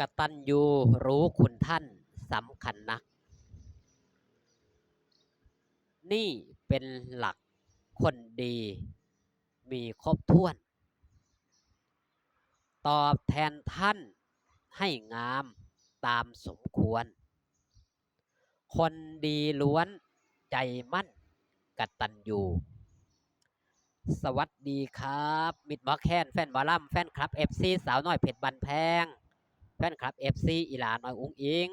กตัญญูรู้คุณท่านสำคัญนัก นี่เป็นหลักคนดีมีครบถ้วน ตอบแทนท่านให้งามตามสมควร คนดีล้วนใจมั่นกตัญญูสวัสดีครับ มิดหมอแคนแฟนบอลลัมแฟนคลับ FC สาวน้อยเพชรบันแพง แฟนคลับ FC อีหลาน้อยอุ้งอิง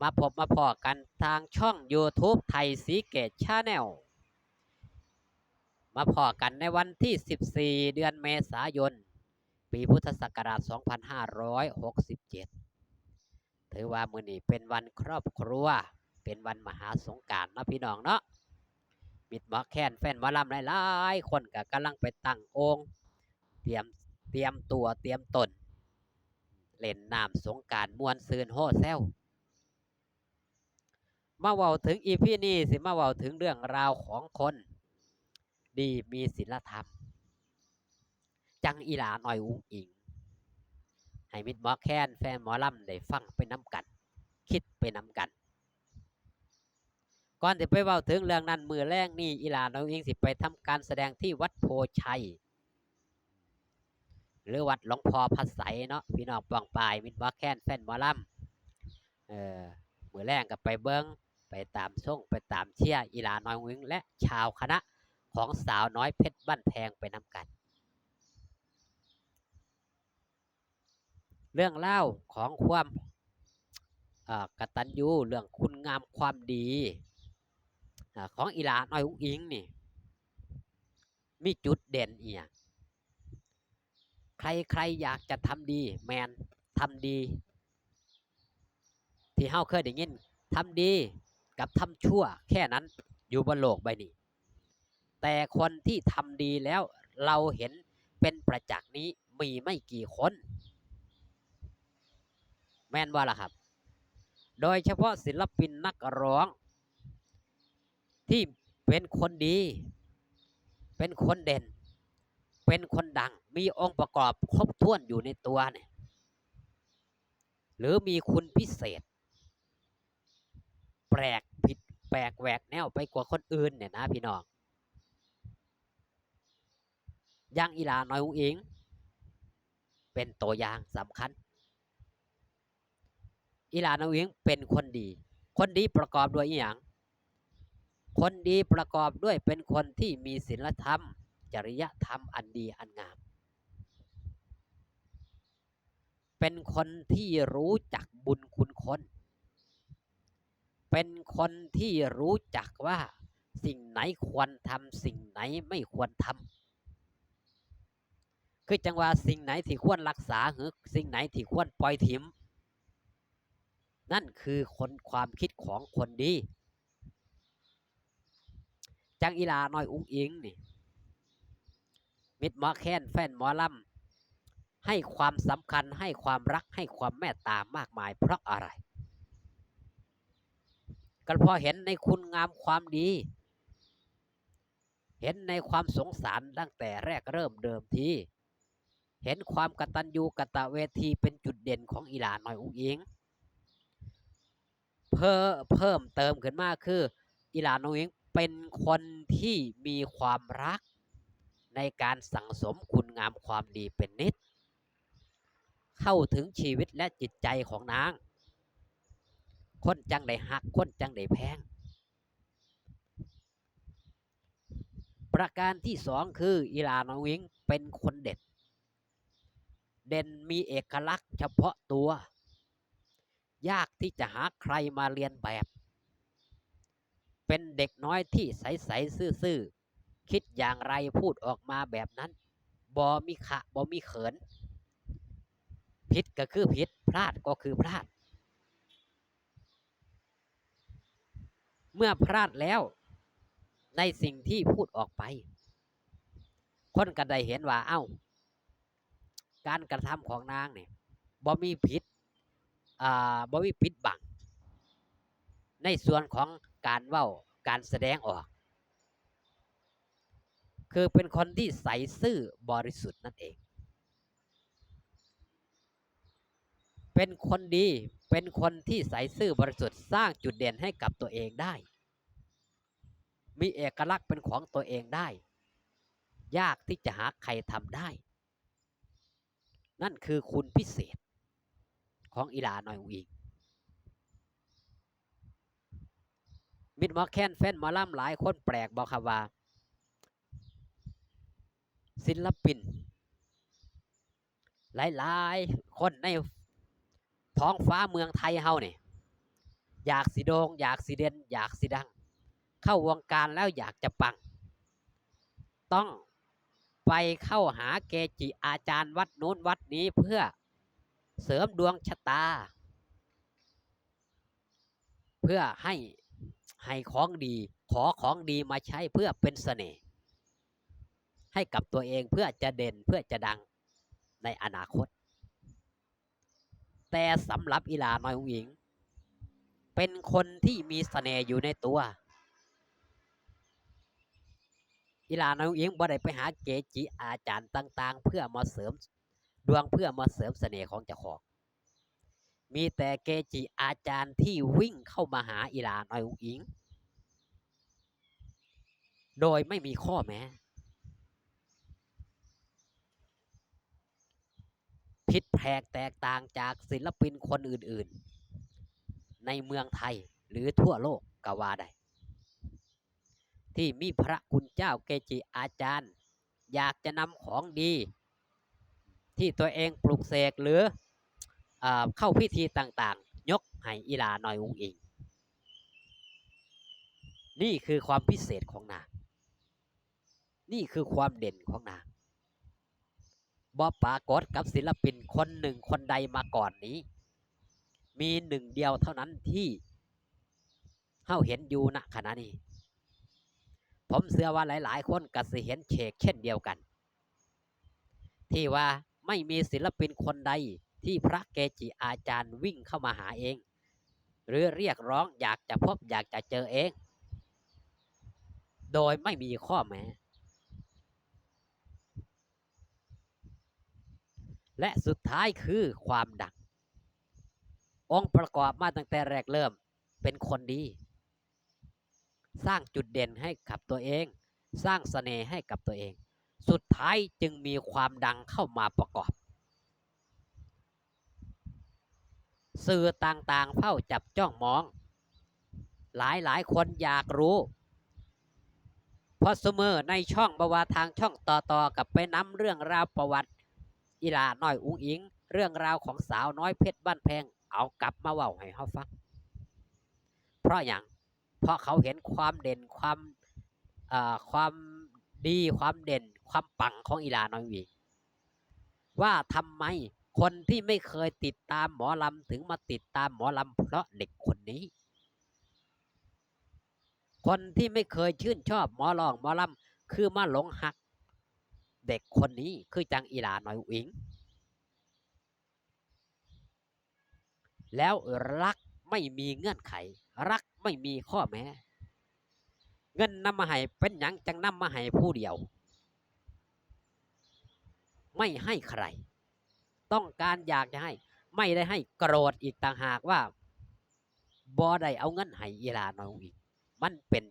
มาพบมาพอกันทางช่อง YouTube ไทยสีเกตชาแนลมาพอกันในวันที่ 14 เดือนเมษายน ปีพุทธศักราช 2567 ถือว่ามื้อนี้เป็นวันครอบครัว เป็นวันมหาสงการเนาะพี่น้องเนาะมิดหมอแค้นแฟนหมอลำหลายๆ คนก็กำลังไปตั้งองค์ เตรียมเตรียมตัวเตรียมตน เล่นน้ำสงการมวนซืนโฮแซวมาเว้าถึงอีพีนี้สิมาเว้าถึงเรื่องราวของคน ดีมีศีลธรรม จังอีหลาหน่อยอุ้งอิง ให้มิดหมอแค้นแฟนหมอลำได้ฟังไปน้ำกัน คิดไปน้ำกันก่อนที่ไปเว้าถึงเรื่องนั้นมือแรกนี่อีหลาหน้อยอุ้งอิงสิไปทำการแสดงที่วัดโพชัย หรือวัดหลวงพ่อพัดใสเนาะพี่น้องปองปายมิดหมอแคนแฟนมอลำเออมือแรกก็ไปเบิ้งไปตามส่งไปตามเชียอีลาน้อยอุ้งและชาวคณะของสาวน้อยเพชรบ้านแพงไปนำกัน เรื่องเล่าของความอ่อกตัญญูเรื่องคุณงามความดีอของอีลาน้อยอุ้งอิงนี่มีจุดเด่นเอีย ใครใครอยากจะทำดีแมนทำดี ที่เฮาเคยได้ยินทำดีกับทำชั่ว แค่นั้นอยู่บนโลกใบนี้ แต่คนที่ทำดีแล้วเราเห็นเป็นประจักษ์นี้มีไม่กี่คน แม่นว่าล่ะครับ โดยเฉพาะศิลปินนักร้อง ที่เป็นคนดี เป็นคนเด่น เป็นคนดัง มีองค์ประกอบครบถ้วนอยู่ในตัวเนี่ย หรือมีคุณพิเศษ แปลกผิดแปลกแหวกแนวไปกว่าคนอื่นเนี่ยนะพี่น้องอยังอีหลาน้อยอุ้งอิง เป็นตัวอย่างสำคัญ อีหลาน้อยอุ้งอิงเป็นคนดี คนดีประกอบด้วยอย่าง คนดีประกอบด้วยเป็นคนที่มีศีลธรรม จริยธรรมอันดีอันงาม เป็นคนที่รู้จักบุญคุณคน เป็นคนที่รู้จักว่าสิ่งไหนควรทำสิ่งไหนไม่ควรทำคือจังว่าสิ่งไหนที่ควรรักษาหรือสิ่งไหนที่ควรปล่อยถิมนั่นคือคนความคิดของคนดี จังอีลาน้อยอุ้งอิงนี่ มิดหมอแค้นแฟนหมอลำให้ความสำคัญให้ความรักให้ความเมตตามากมาย เพราะอะไร ก็พอเห็นในคุณงามความดี เห็นในความสงสารตั้งแต่แรกเริ่มเดิมทีเห็นความกตัญญูกตเวทีเป็นจุดเด่นของอีหลาน้อยอุ้งอิงเพิ่มเพิ่มเติมขึ้นมากคืออีหลาน้อยอุ้งอิงเป็นคนที่มีความรัก ในการสั่งสมคุณงามความดีเป็นนิด เข้าถึงชีวิตและจิตใจของนาง คนจังได้หักคนจังได้แพง ประการที่สองคืออีลานอวิงเป็นคนเด็ด เด่นมีเอกลักษณ์เฉพาะตัว ยากที่จะหาใครมาเรียนแบบ เป็นเด็กน้อยที่ใส ๆ ซื่อ ๆ คิดอย่างไรพูดออกมาแบบนั้นบอมีขะบอมีเขิน ผิดก็คือผิด พลาดก็คือพลาด เมื่อพลาดแล้วในสิ่งที่พูดออกไป คนก็ได้เห็นว่าเอ้า การกระทำของนางเนี่ยบ่มีผิดอ่าบ่มีผิดบัง ในส่วนของการเว้าการแสดงออก คือเป็นคนที่ใสซื่อบริสุทธิ์นั่นเอง เป็นคนดี เป็นคนที่ใสซื่อบริสุทธิ์สร้างจุดเด่นให้กับตัวเองได้ มีเอกลักษณ์เป็นของตัวเองได้ ยากที่จะหาใครทำได้ นั่นคือคุณพิเศษ ของอีหลาหน่อยอุงอิงมิดมอแคนแฟนมอล่ำหลายคนแปลกบอกครับว่า ศิลปิน หลายๆ คนในท้องฟ้าเมืองไทยเฮาเนี่ยอยากสิโดง อยากสิเด่นอยากสิดัง เข้าวงการแล้วอยากจะปัง ต้องไปเข้าหาเกจิอาจารย์วัดโน้นวัดนี้เพื่อเสริมดวงชะตา เพื่อให้ให้ของดี ขอของดีมาใช้เพื่อเป็นเสน่ห์ ให้กับตัวเองเพื่อจะเด่นเพื่อจะดังในอนาคต แต่สำหรับอีหลาน้อยอุ๋งอิง เป็นคนที่มีเสน่ห์อยู่ในตัว อีหลาน้อยอุ๋งอิงบ่ได้ไปหาเกจิอาจารย์ต่าง ๆ เพื่อมาเสริมดวงเพื่อมาเสริมเสน่ห์ของเจ้าของมีแต่เกจิอาจารย์ที่วิ่งเข้ามาหาอีหลาน้อยอุ๋งอิง โดยไม่มีข้อแม้ ผิดแผกแตกต่างจากศิลปินคนอื่นๆ ในเมืองไทยหรือทั่วโลกก็ว่าได้ที่มีพระคุณเจ้าเกจิอาจารย์ อยากจะนำของดี ที่ตัวเองปลุกเสกหรืออเข้าพิธีต่างๆ ยกให้อีลาหน่อยอุงอิง นี่คือความพิเศษของนางนี่คือความเด่นของนาง บอปรากฏกับศิลปินคนหนึ่งคนใดมาก่อนนี้ มีหนึ่งเดียวเท่านั้นที่เฮาเห็นอยู่ณขณะนี้ ผมเชื่อว่าหลาย ๆ คนก็สิเห็นเชกเช่นเดียวกัน ที่ว่าไม่มีศิลปินคนใดที่พระเกจิอาจารย์วิ่งเข้ามาหาเอง หรือเรียกร้องอยากจะพบอยากจะเจอเอง โดยไม่มีข้อแม้ และสุดท้ายคือความดัง องค์ประกอบมาตั้งแต่แรกเริ่มเป็นคนดี สร้างจุดเด่นให้กับตัวเอง สร้างเสน่ห์ให้กับตัวเอง สุดท้ายจึงมีความดังเข้ามาประกอบ สื่อต่างๆเฝ้าจับจ้องมอง หลายๆคนอยากรู้เพราะเสมอในช่องบาวาทางช่องต่อๆกับไปนำเรื่องราวประวัติ อีลาน้อยอุ้งอิง เรื่องราวของสาวน้อยเพชรบ้านแพง เอากลับมาเว้าให้เฮาฟัง เพราะอย่างเพราะเขาเห็นความเด่นความความดีความเด่น ความปังของอีลาน้อยอุ้งอิงว่าทำไมคนที่ไม่เคยติดตามหมอลำถึงมาติดตามหมอลำเพราะเด็กคนนี้ คนที่ไม่เคยชื่นชอบหมอลองหมอลำคือมาหลงหัก เด็กคนนี้คือจังอีหลาน้อยอิง แล้วรักไม่มีเงื่อนไข รักไม่มีข้อแม้ เงินนำมาให้เป็นหยังจังนำมาให้ผู้เดียว ไม่ให้ใคร ต้องการอยากจะให้ ไม่ได้ให้โกรธอีกต่างหากว่าบอได้เอาเงินให้อีลาน้อยอิงมันเป็น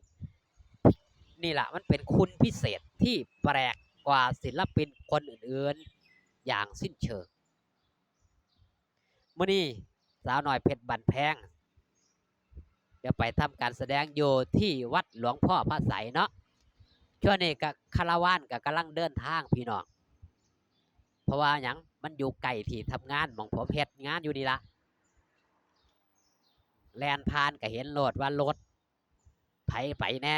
นี่แหละมันเป็นคุณพิเศษที่แปลก กว่าศิลปินคนอื่นๆ อย่างสิ้นเชิงมื่อนี้สาวหน้อยเพชรบันแพงจะไปทำการแสดงอยู่ที่วัดหลวงพ่อพระไสเนาะช่วงนี้กับคาราวานกับกำลังเดินทางพี่น้องเพราะว่าหยังมันอยู่ไกลที่ทำงานมองผมเฮ็ดงานอยู่นี่ละแลนผ่านก็เห็นโหลดว่ารถไผไปแน่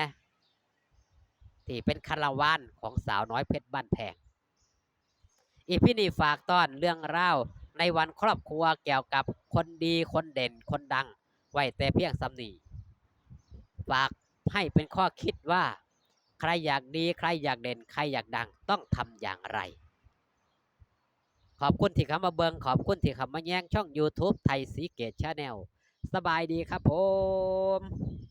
ที่เป็นคาราวานของสาวน้อยเพชรบ้านแพงอีพี่นี่ฝากต้อนเรื่องราในวันครอบครัวเกี่ยวกับคนดีคนเด่นคนดัง ไว้แต่เพียงสำนีฝากให้เป็นข้อคิดว่า ใครอยากดีใครอยากเด่น ใครอยากดังต้องทำอย่างไร ขอบคุณที่เข้ามาเบิงขอบคุณที่เข้ามาแย่งช่อง YouTube ไทยสีเกตชาแนลสบายดีครับผม